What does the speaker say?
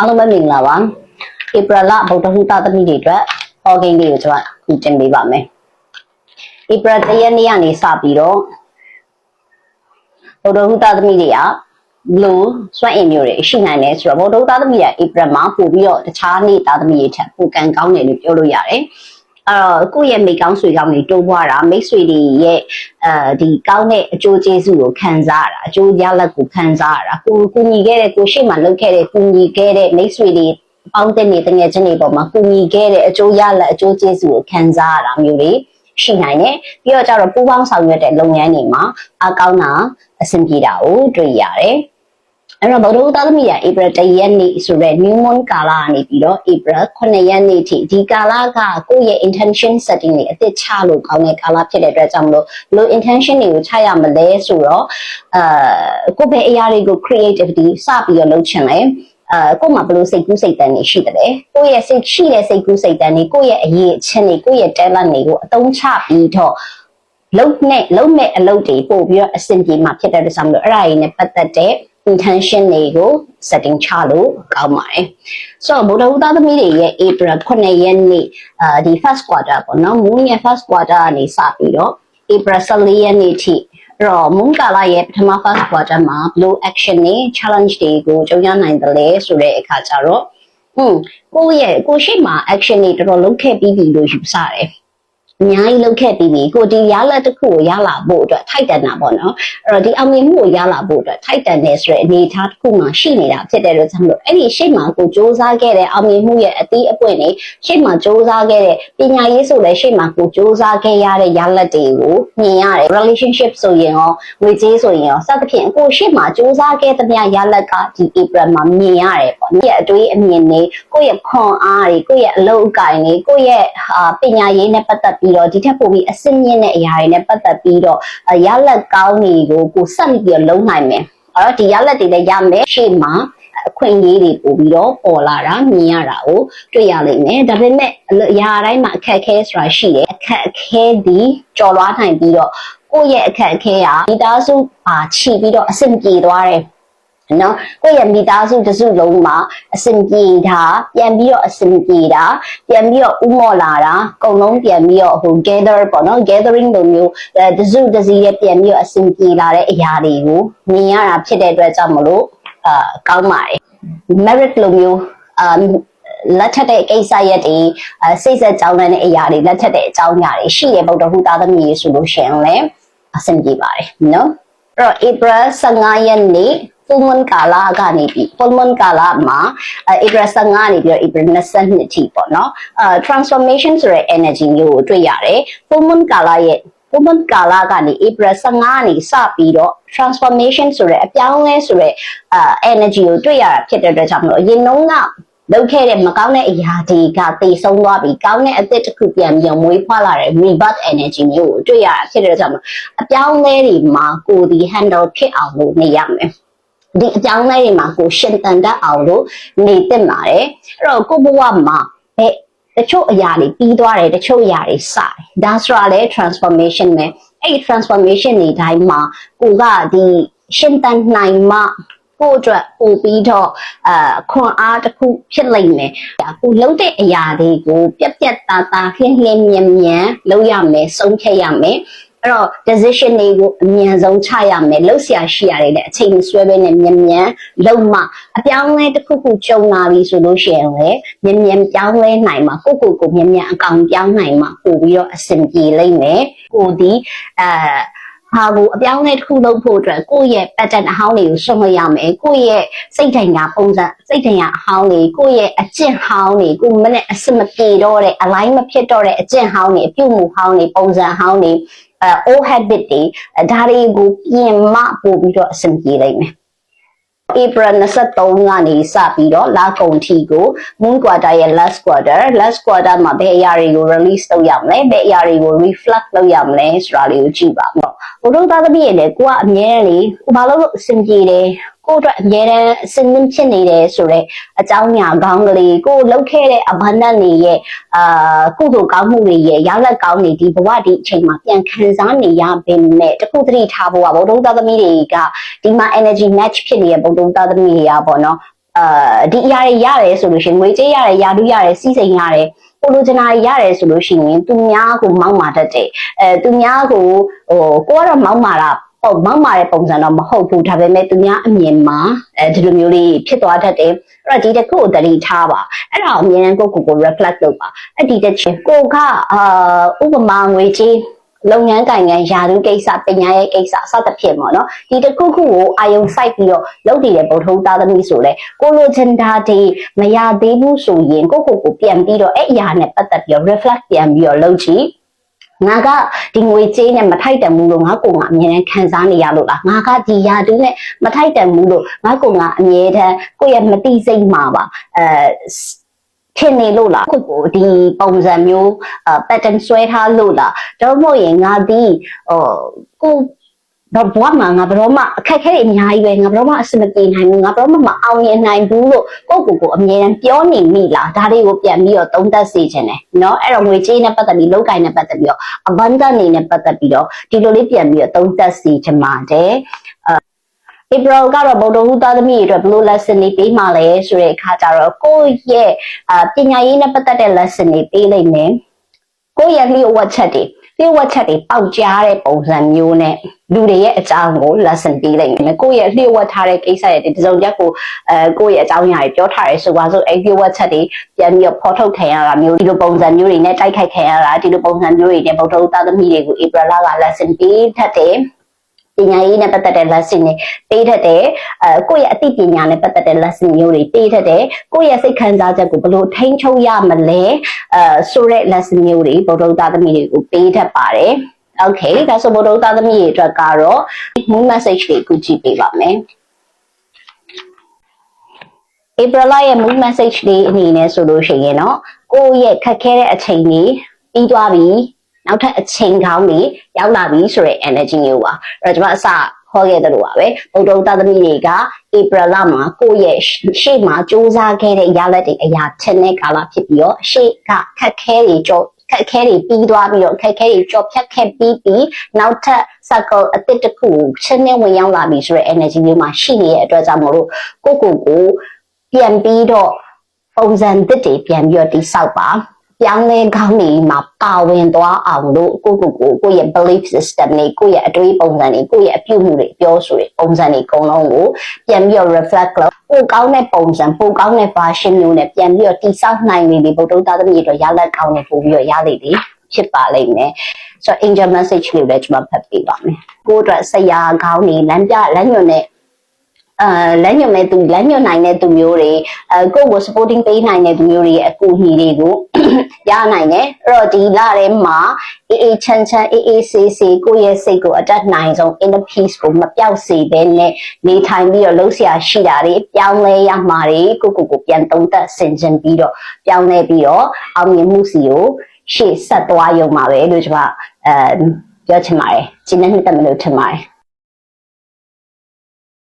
အားလုံးပဲမင်္ဂလာပါဧပြီလဗုဒ္ဓဟူသားသမီးတွေအတွက်ဟောကိန်းလေးကိုကျွန်မခုတင်ပေးပါမယ်ဧပြီတရက်နေ့ကနေစပြီးတော့ဗုဒ္ဓဟူသားသမီးတွေကဘလို့စွန့်အင်မျိုးတွေရှိနိုင်တယ်ဆိုတော့ဗုဒ္ဓဟူသားသမီးတွေကဧပြီမှာပို့ပြီးတော့တခြားနေ့သားသမီးတွေထက်ပိုကံကောင်းတယ်လို့ပြောလို့ရတယ် အဲ့တော့ကိုယ့်ရဲ့မိကောင်းဆွေကောင်းတွေတိုးပွားတာမိတ်ဆွေတွေရဲ့အဲဒီကောင်းတဲ့အကျိုးကျေးဇူးကိုခံစားရတာအကျိုးရလဒ်ကိုခံစားရတာကိုကူညီခဲ့တဲ့ကိုရှေ့မှာလုပ်ခဲ့တဲ့ကူညီခဲ့တဲ့မိတ်ဆွေတွေပေါင်းတဲ့နေတငယ်ချင်းတွေပေါ်မှာကူညီခဲ့တဲ့အကျိုးရလဒ်အကျိုးကျေးဇူးကိုခံစားရတာမျိုးတွေရှိနိုင်တယ်ပြီးတော့ကျတော့ပူးပေါင်းဆောင်ရွက်တဲ့လုပ်ငန်းတွေမှာအကောင်းတာအဆင်ပြေတာကိုတွေ့ရတယ် အဲ့တော့ဗုဒ္ဓဟူသားသမီးရ April 1ရက်နေ့ဆိုတော့ new moon ကာလကနေပြီးတော့ April 9ရက်နေ့ထိဒီကာလကကိုယ့်ရဲ့ intention setting တွေအသစ်ချလို့ကောင်းတဲ့ကာလဖြစ်တဲ့အတွက်ကြောင့်မလို့ဘလို့ intention တွေကိုချရမလဲဆိုတော့အဲကိုယ့်ဘယ်အရာတွေကို creativity စပြီးတော့လုပ်ချင်လဲအဲကို့မှာဘလို့စိတ်ကူးစိတ်တန်းနေရှိတယ်ကိုယ့်ရဲ့စိတ်ရှိတဲ့စိတ်ကူးစိတ်တန်းတွေကိုယ့်ရဲ့အရေးအချင်းတွေကိုယ့်ရဲ့ talent တွေကိုအသုံးချပြီးတော့လုံးနဲ့လုံးမဲ့အလုပ်တွေပို့ပြီးတော့အဆင်ပြေမှာဖြစ်တဲ့အတွက်ကြောင့်မလို့အဲ့ဒါတွေနဲ့ပတ်သက်တဲ့ intention တွေကို setting ချလို့ကောင်းပါတယ်။ so ဗုဒ္ဓဟူသားသမီးတွေရဲ့ April 9ရက်နေ့အာဒီ first quarter ပေါ့နော် moon ရဲ့ first quarter ကနေစပြီးတော့ April 14ရက်နေ့ထိအဲ့တော့ moon ကာလရဲ့ပထမ first quarter မှာ blue action တွေ challenge တွေကိုကြုံရနိုင်တယ်လေဆိုတဲ့အခါကျတော့ဟွန်းကိုယ့်ရဲ့ကိုရှိမှာ action တွေတော်တော်လုပ်ခဲ့ပြီးပြီလို့ယူဆတယ်။ အများကြီးလုပ်ခဲ့ပြီးပြီကိုဒီရလာတစ်ခုကိုရလာဖို့အတွက်ထိုက်တန်တာပေါ့နော်အဲ့တော့ဒီအောင်မြင်မှုကိုရလာဖို့အတွက်ထိုက်တန်နေဆိုတဲ့အနေအထားတစ်ခုမှရှိနေတာဖြစ်တဲ့အတွက်ကြောင့်မလို့အဲ့ဒီရှေ့မှာကိုစ조사ခဲ့တဲ့အောင်မြင်မှုရဲ့အသေးအပွင့်တွေရှေ့မှာစ조사ခဲ့တဲ့ပညာရေးဆိုလည်းရှေ့မှာကိုစ조사ခဲ့ရတဲ့ရလဒ်တွေကိုမြင်ရတယ် relationship ဆိုရင်ရောငွေကြေးဆိုရင်ရောစသဖြင့်ကိုရှေ့မှာစ조사ခဲ့သမျှရလဒ်ကဒီ April မှာမြင်ရတယ်ပေါ့ဒီအတွေးအမြင်တွေကိုယ့်ရဲ့ခွန်အားတွေကိုယ့်ရဲ့အလုပ်အကင်တွေကိုယ့်ရဲ့ပညာရေးနဲ့ပတ်သက်ပြီး းတော့ဒီထက်ပိုပြီးအစင်းမြင့်တဲ့အရာတွေနဲ့ပတ်သက်ပြီးတော့ရလက်ကောင်းတွေကိုကိုဆက်ပြီးတော့လုံးနိုင်မယ်အဲ့တော့ဒီရလက်တွေလည်းရမယ်ရှေ့မှာအခွင့်အရေးတွေပို့ပြီးတော့ပေါ်လာတာမြင်ရတာကိုတွေ့ရလိမ့်မယ်ဒါပေမဲ့အရာတိုင်းမှာအခက်အခဲဆိုတာရှိတယ်အခက်အခဲဒီကြော်လွားနိုင်ပြီးတော့ကိုယ့်ရဲ့အခက်အခဲကမိသားစုပါချီပြီးတော့အဆင်ပြေသွားတယ် နော်ကိုယ့်ရဲ့မိသားစုတစုလုံးမှာအစဉ်ပြေတာပြန်ပြီးတော့အစဉ်ပြေတာပြန်ပြီးတော့ဥမော်လာတာအကုန်လုံးပြန်ပြီးတော့ဟို gather ပေါ့နော် gathering လိုမျိုးအဲတစုတစည်းရဲ့ပြန်ပြီးတော့အစဉ်ပြေလာတဲ့အရာတွေကိုမြင်ရတာဖြစ်တဲ့အတွက်ကြောင့်မလို့အာကောင်းပါတယ် merit လိုမျိုးအာလက်ထက်တဲ့ကိစ္စရက်တွေအဲစိတ်ဆက်ကြောင်းတဲ့အရာတွေလက်ထက်တဲ့အကြောင်းအရာတွေရှိတဲ့ဗုဒ္ဓဟူသားသမီးတွေဆိုလို့ရှိရင်လည်းအဆင်ပြေပါတယ်နော်အဲ့တော့ April 15ရက်နေ့ full moon ကာလကနေပြီး full moon ကာလမှာ April 15နေပြီးတော့ April 22ထိပေါ့နော်အဲ transformation ဆိုတဲ့ energy မျိုးကိုတွေ့ရတယ် full moon ကာလရဲ့ full moon ကာလကနေ April 15နေစပြီးတော့ transformation ဆိုတဲ့အပြောင်းလဲဆိုတဲ့အာ energy ကိုတွေ့ရတာဖြစ်တဲ့အတွက်ကြောင့်မလို့အရင်တုန်းကလုပ်ခဲ့တဲ့မကောင်းတဲ့အရာတွေကသိဆုံးသွားပြီကောင်းတဲ့အသစ်တစ်ခုပြန်ပြီးမွေးဖွားလာတဲ့ rebirth energy မျိုးကိုတွေ့ရတာဖြစ်တဲ့ကြောင့်အပြောင်းလဲတွေမှာကိုယ်ဒီ handle ဖြစ်အောင်လုပ်နေရမယ် ဒီအကြောင်းလေးတွေမှာကိုရှင်တန်တတ်အောင်လို့နေတင်ပါတယ်အဲ့တော့ကိုဘဝမှာဘယ်တချို့အရာတွေပြီးသွားတယ်တချို့အရာတွေစတယ်ဒါဆိုတာလေ transformation ပဲအဲ့ဒီ transformation တွေတိုင်းမှာကိုကဒီရှင်တန်နိုင်မှကိုအတွက်ပို့ပြီးတော့အခွန်အားတစ်ခုဖြစ်လိမ့်မယ်။ကိုလုံးတဲ့အရာတွေကိုပြက်ပြက်သားသားခင်းခင်းမြန်မြန်လုပ်ရမယ်ဆုံးဖြတ်ရမယ်။ အဲ့တော့ decision တွေကိုအမြန်ဆုံးချရမယ်လှုပ်ရှားရှိရတယ်လေအချိန်ဆွဲပဲနဲ့မြန်မြန်လုံမှအပြောင်းလဲတစ်ခုခုကြုံလာပြီဆိုလို့ရှိရင်လေမြန်မြန်ပြောင်းလဲနိုင်မှာကိုကိုကိုမြန်မြန်အကောင်ပြောင်းနိုင်မှာပို့ပြီးတော့အဆင်ပြေလိမ့်မယ်ကိုဒီအဲ ဟာကိုအပြောင်းလဲတစ်ခုလုပ်ဖို့အတွက်ကိုယ့်ရဲ့ pattern အဟောင်းတွေကိုဆွတ်မရမယ်ကိုယ့်ရဲ့စိတ်ထိုင်ကပုံစံစိတ်ထိုင်ကအဟောင်းတွေကိုယ့်ရဲ့အကျင့်ဟောင်းတွေကိုမနဲ့အစမပြေတော့တဲ့ align မဖြစ်တော့တဲ့အကျင့်ဟောင်းတွေအပြုမှုဟောင်းတွေပုံစံဟောင်းတွေအဲ old habit တွေဒါတွေကိုပြင်မပို့ပြီးတော့အဆင်ပြေလိမ့်မယ် April 23ကနေစပြီးတော့လကုန်ထီကို moon quarter ရဲ့ last quarter last quarter မှာဘယ်အရာတွေကို release လုပ်ရမလဲဘယ်အရာတွေကို reflect လုပ်ရမလဲဆိုတာလေးကိုကြည့်ပါမယ်ဘုရုသားသမီးရဲ့လေကိုကအမြဲတမ်းလေကိုဘာလို့လို့အဆင်ပြေတယ် ကိုအတွက်အမြဲတမ်းအစင်းင်းဖြစ်နေတယ်ဆိုတော့အကြောင်းညာကောင်းကလေးကိုလှုပ်ခဲ့တဲ့ abundant တွေရဲ့အာကုသိုလ်ကောင်းမှုတွေရဲ့ရလက်ကောင်းတွေဒီဘဝဒီအချိန်မှာပြန်ခံစားနေရပေမဲ့တခုတတိထားဖို့ကဘုဒ္ဓသားသမီးတွေကဒီမှာ energy match ဖြစ်နေတဲ့ဘုဒ္ဓသားသမီးတွေကပေါ့နော်အာဒီအရာတွေရတယ်ဆိုလို့ရှိရင်ငွေကြေးရတယ်ယာတုရတယ်စီးစိမ်ရတယ်ကိုလိုချင်တာတွေရတယ်ဆိုလို့ရှိရင်သူများကိုမောက်မာတတ်တယ်အဲသူများကိုဟိုကိုကတော့မောက်မာတာ ပေါ့မောက်မာတဲ့ပုံစံတော့မဟုတ်ဘူးဒါပေမဲ့သူများအမြင်မှာအဲဒီလိုမျိုးလေးဖြစ်သွားတတ်တယ်အဲ့တော့ဒီတစ်ခုကိုတတိထားပါအဲ့ဒါကိုအမြဲတမ်းကိုယ့်ကိုယ်ကို reflect လုပ်ပါအဲ့ဒီတစ်ချက်ကိုကအာဥပမာငွေကြေးလုပ်ငန်းကိုင်ငန်းယာရုကိစ္စပညာရဲ့ကိစ္စအစသဖြင့်ပေါ့နော်ဒီတစ်ခုခုကိုအာယုံစိုက်ပြီးတော့လုပ်နေတဲ့ဗုဒ္ဓဟူသားသမီးဆိုလဲကိုလိုချင်တာဒီမရသေးဘူးဆိုရင်ကိုကိုကိုပြန်ပြီးတော့အဲ့အရာနဲ့ပတ်သက်ပြီးတော့ reflect ပြန်ပြီးတော့လုပ်ကြည့် ငါကဒီငွေကြေးနဲ့မထိုက်တန်ဘူးလို့ငါကိုကအမြဲတမ်းခံစားနေရလို့လားငါကဒီယာတူးနဲ့မထိုက်တန်ဘူးလို့ငါကိုကအမြဲတမ်းကိုယ့်ရဲ့မတိစိတ်မှာပါအဲထင်နေလို့လားကိုကိုဒီပုံစံမျိုး pattern ဆွဲထားလို့လားတော့မဟုတ်ရင်ငါဒီဟိုကို တော့ဘဝမှာငါဘယ်တော့မှအခက်အခဲတွေအများကြီးပဲငါဘယ်တော့မှအဆင်မပြေနိုင်ဘူးငါဘယ်တော့မှမအောင်မြင်နိုင်ဘူးလို့ကိုယ့်ကိုယ်ကိုအမြဲတမ်းပြောနေမိလားဒါတွေကိုပြန်ပြီးတော့သုံးသပ်စေချင်တယ်เนาะအဲ့တော့ငွေကြေးနဲ့ပတ်သက်ပြီးလောက်ကင်နဲ့ပတ်သက်ပြီးတော့ abundant နေနဲ့ပတ်သက်ပြီးတော့ဒီလိုလေးပြန်ပြီးတော့သုံးသပ်စေချင်ပါတယ်ဧပြီကတော့ဗုဒ္ဓဟူသားသမီးတွေအတွက်ဘယ်လို lesson တွေပေးမှလဲဆိုတဲ့အခါကျတော့ကိုယ့်ရဲ့အာပညာရေးနဲ့ပတ်သက်တဲ့ lesson တွေပေးလိုက်မယ်ကိုယ့်ရဲ့လျှို့ဝှက်ချက်တွေ လျှို့ဝှက်ချက်တွေပေါက်ကြားတဲ့ပုံစံမျိုးနဲ့လူတွေရဲ့အကြောင်းကို lesson ပေးလိုက်မယ်ကိုယ့်ရဲ့လျှို့ဝှက်ထားတဲ့ကိစ္စရဲ့ဒီတစ်စုံတစ်ခုအဲကိုယ့်ရဲ့အကြောင်းအရာတွေပြောထားရဲဆိုပါစို့အဲ့လျှို့ဝှက်ချက်တွေပြန်ပြီးတော့ဖော်ထုတ်ခံရတာမျိုးဒီလိုပုံစံမျိုးတွေနဲ့တိုက်ခိုက်ခံရတာဒီလိုပုံစံမျိုးတွေနဲ့ဗုဒ္ဓဟူသားသမီးတွေကိုဧပြီလက lesson ပေးထက်တယ် ပညာရေးနဲ့ပတ်သက်တဲ့ lesson တွေပေးထက်တယ်အဲကိုယ့်ရဲ့အသိပညာနဲ့ပတ်သက်တဲ့ lesson မျိုးတွေပေးထက်တယ်ကိုယ့်ရဲ့စိတ်ခံစားချက်ကိုဘယ်လိုထိန်းချုပ်ရမလဲအဲဆိုတဲ့ lesson မျိုးတွေဗုဒ္ဓဟူသားသမီးတွေကိုပေးထက်ပါတယ် Okay ဒါဆိုဗုဒ္ဓဟူသားသမီးတွေအတွက်ကတော့ moon message တွေအခုကြည့်ပေးပါမယ် April ရဲ့ moon message လေးအနေနဲ့ဆိုလို့ရှိရင်တော့ကိုယ့်ရဲ့ခက်ခဲတဲ့အချိန်ကြီးပြီးသွားပြီ နောက်ထပ်အချိန်ကောင်းတွေရောက်လာပြီဆိုတဲ့ energy မျိုးပါအဲ့တော့ကျွန်မအစခေါ်ခဲ့တယ်လို့ပါပဲဗုဒ္ဓသားသမီးတွေက April လမှာကိုယ့်ရဲ့ရှေ့မှာစူးစမ်းခဲ့တဲ့ရလဒ်တွေအရာထင်တဲ့ကာလဖြစ်ပြီးတော့ရှေ့ကခက်ခဲတွေကြောခက်ခဲတွေပြီးသွားပြီးတော့ခက်ခဲတွေကြော်ဖြတ်ခဲ့ပြီးပြီးနောက်ထပ် circle အတစ်တစ်ခုကိုချင်းနဲ့ဝင်ရောက်လာပြီဆိုတဲ့ energy မျိုးမှာရှိနေတဲ့အတွက်ကြောင့်မလို့ကိုကိုကိုပြန်ပြီးတော့ပုံစံသစ်တွေပြန်ပြီးတော့တိဆောက်ပါ ပြောင်းလဲကောင်းနေမှာပါဝင်သွားအောင်လို့ကိုကိုကိုကိုရဲ့ belief system တွေကိုရဲ့အတွေးပုံစံတွေကိုရဲ့အပြုအမူတွေပြောဆိုတွေပုံစံတွေအကုန်လုံးကိုပြန်ပြီးတော့ reflect လုပ်ပိုကောင်းတဲ့ပုံစံပိုကောင်းတဲ့ version မျိုးနဲ့ပြန်ပြီးတော့တိဆောက်နိုင်နေပြီဗုဒ္ဓသားသမီးတွေရလက်ကောင်းနေပို့ပြီးတော့ရလေတယ်ဖြစ်ပါလိမ့်မယ်ဆိုတော့ angel message လေးလည်းကျွန်မဖတ်ပေးပါမယ်ကိုယ့်အတွက်ဆရာကောင်းနေလမ်းပြလမ်းညွှန်တဲ့ အဲလမ်းညွှန်မဲ့သူလမ်းညွှန်နိုင်တဲ့သူမျိုးတွေအဲကိုယ့်ကို supporting ပေးနိုင်တဲ့သူမျိုးတွေရဲ့အကူအညီတွေကိုရနိုင်တယ်အဲ့တော့ဒီလထဲမှာအေးအေးချမ်းချမ်းအေးအေးဆေးဆေးကိုယ့်ရဲ့စိတ်ကိုအတတ်နိုင်ဆုံး inner peace ကိုမပြောက်စေဘဲနဲ့နေထိုင်ပြီးတော့လှုပ်ရှားရှိတာတွေပြောင်းလဲရမှာတွေကိုကိုကိုပြန်သုံးသပ်ဆင်ခြင်ပြီးတော့ပြောင်းလဲပြီးတော့အောင်မြင်မှုစီကိုရှေ့ဆက်သွားရုံပါပဲလို့ကျွန်မအဲပြောချင်ပါတယ်ကျင်းတဲ့နှစ်သက်မလို့ထင်ပါတယ်